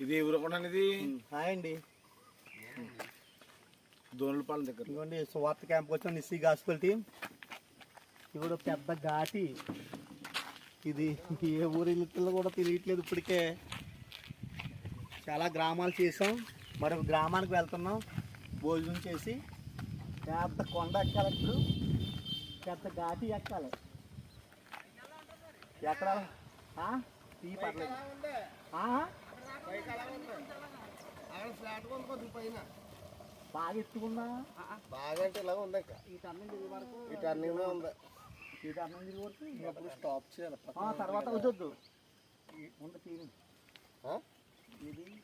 ఇది ఏ ఊరు అనుకుంటాను ఇది హాయ్ అండి. దోనులపాలెం దగ్గర. ఇదిగోండి సువార్త క్యాంప్ వచ్చిన నిస్సీ గాస్పల్ టీం ఇప్పుడు పెద్ద ఘాటి. ఇది ఏ ఊరి కూడా తెలియట్లేదు ఇప్పటికే. చాలా గ్రామాలు చేసాం. మరొక గ్రామానికి వెళ్తున్నాం భోజనం చేసి. పెద్ద కొండ ఎక్కాలి ఇప్పుడు. పెద్ద ఘాటి ఎక్కాలి. ఎక్కడ? పర్లేదు? బాగా బాగా అంటే ఇలా ఉంది ఈ టర్నింగ్ ఇది వరకు ఈ టర్నింగ్ ఉంది. ఈ టర్నింగ్ ఇది వరకు అప్పుడు స్టాప్ చేయాలి. ఆ, తర్వాత ముందు తీరు?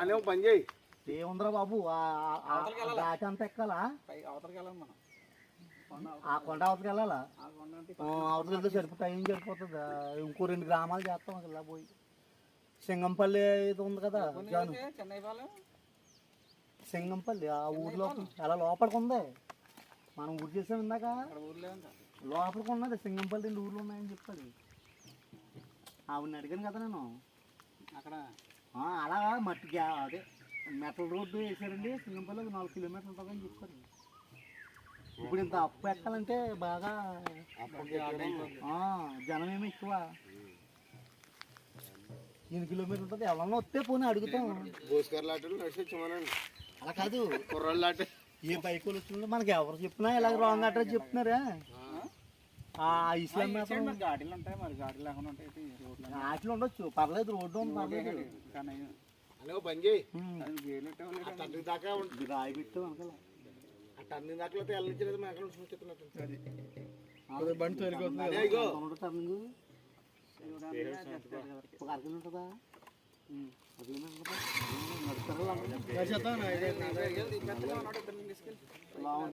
ఇది పని చేయి. ఏముందిరా బాబు? ఆ- ఆ- ఆ అవతలకి వెళ్ళాలా? దాటి అంత ఎక్కాలా? పై అవతలకి వెళ్ళాలి మనం. ఆ కొండ అవతలకి వెళ్ళాలా? అవతలకి వెళ్తే సరిపో టైం సరిపోతుంది? ఇంకో రెండు గ్రామాలు చేస్తాం అక్కడ ఇలా పోయి. సింగంపల్లి ఇది ఉంది కదా జాను. పోతే చెన్నై పాలెం? సింగంపల్లి ఆ ఊర్లో అలా లోపలికి ఉంది. మనం ఊరు చేసాం ఇందాక. లోపలికి ఉన్నది సింగంపల్లి రెండు ఊర్లు ఉన్నాయని చెప్పాలి ఆవిడని అడిగాను కదా నేను. అక్కడ? అలా మట్టి అదే మెటల్ రోడ్డు వేసారండి సింగంపల్లి నాలుగు కిలోమీటర్లు ఉంటుందని చెప్పారు. ఇప్పుడు ఇంత అప్పు ఎక్కాలంటే బాగా ఆ, జనం ఏమి ఎక్కువ. ఎన్ని కిలోమీటర్లు ఉంటుంది. ఎవరన్నా వస్తే పోనీ అడుగుతాం. భోస్కర్ అలా కాదు. కుర్రాళ్ళు లాంటి. ఏ బైక్ వచ్చిందో మనకి ఎవరు చెప్పినా ఇలాగ రాంగ్ అడ్రస్ చెప్తున్నారా? ఆ ఇస్లాం సైడ్ మతం మరి గాడీలు ఉంటాయి మరి గాడీలు లేకుండా ఉంటాయి రోడ్లు ఉండొచ్చు. పర్లేదు రోడ్డు ఉంది పర్లేదు. కానీ పని చేయి ఉమ్. అది దాకా ఉంటుంది రాయి పెట్టు వెనకాల. టర్నింగ్ దాకా వెళ్ళించలేదు మేము ఎక్కడ చూస్తున్నట్టు అది. బండి అదే ఇగో. టర్నింగ్ ఒక అర కిలో ఉంటుందా? నడుస్తారా?